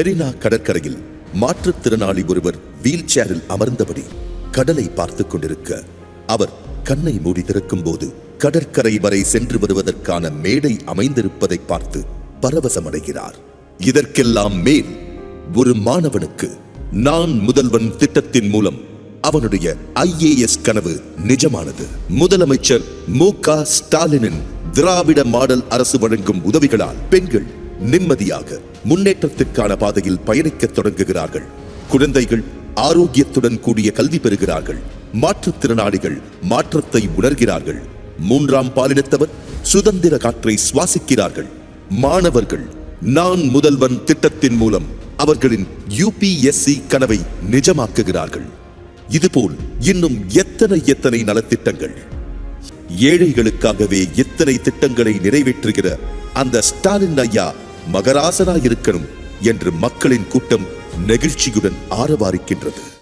மெரினா கடற்கரையில் மாற்றுத்திறனாளி ஒருவர் வீல் சேரில் அமர்ந்தபடி கடலை பார்த்துக் கொண்டிருக்க அவர் கண்ணை மூடி திறக்கும் போது கடற்கரை வரை சென்று வருவதற்கான மேடை அமைந்திருப்பதை பார்த்து பரவசமடைகிறார். இதற்கெல்லாம் மேல் ஒரு மாணவனுக்கு நான் முதல்வன் திட்டத்தின் மூலம் அவனுடைய ஐஏஎஸ் கனவு நிஜமானது. முதலமைச்சர் மு க ஸ்டாலினின் திராவிட மாடல் அரசு வழங்கும் உதவிகளால் பெண்கள் நிம்மதியாக முன்னேற்றத்திற்கான பாதையில் பயணிக்கத் தொடங்குகிறார்கள். குழந்தைகள் ஆரோக்கியத்துடன் கூடிய கல்வி பெறுகிறார்கள். மாற்றுத்திறனாளிகள் மாற்றத்தை உணர்கிறார்கள். மூன்றாம் பாலினத்தவர் சுதந்திர காற்றை சுவாசிக்கிறார்கள். மாணவர்கள் நான் முதல்வன் திட்டத்தின் மூலம் அவர்களின் யூபிஎஸ்சி கனவை நிஜமாக்குகிறார்கள். இதுபோல் இன்னும் எத்தனை எத்தனை நலத்திட்டங்கள்? ஏழைகளுக்காகவே எத்தனை திட்டங்களை நிறைவேற்றுகிற அந்த ஸ்டாலின் ஐயா மகராசனாயிருக்கணும் என்று மக்களின் கூட்டம் நெகிழ்ச்சியுடன் ஆரவாரிக்கின்றது.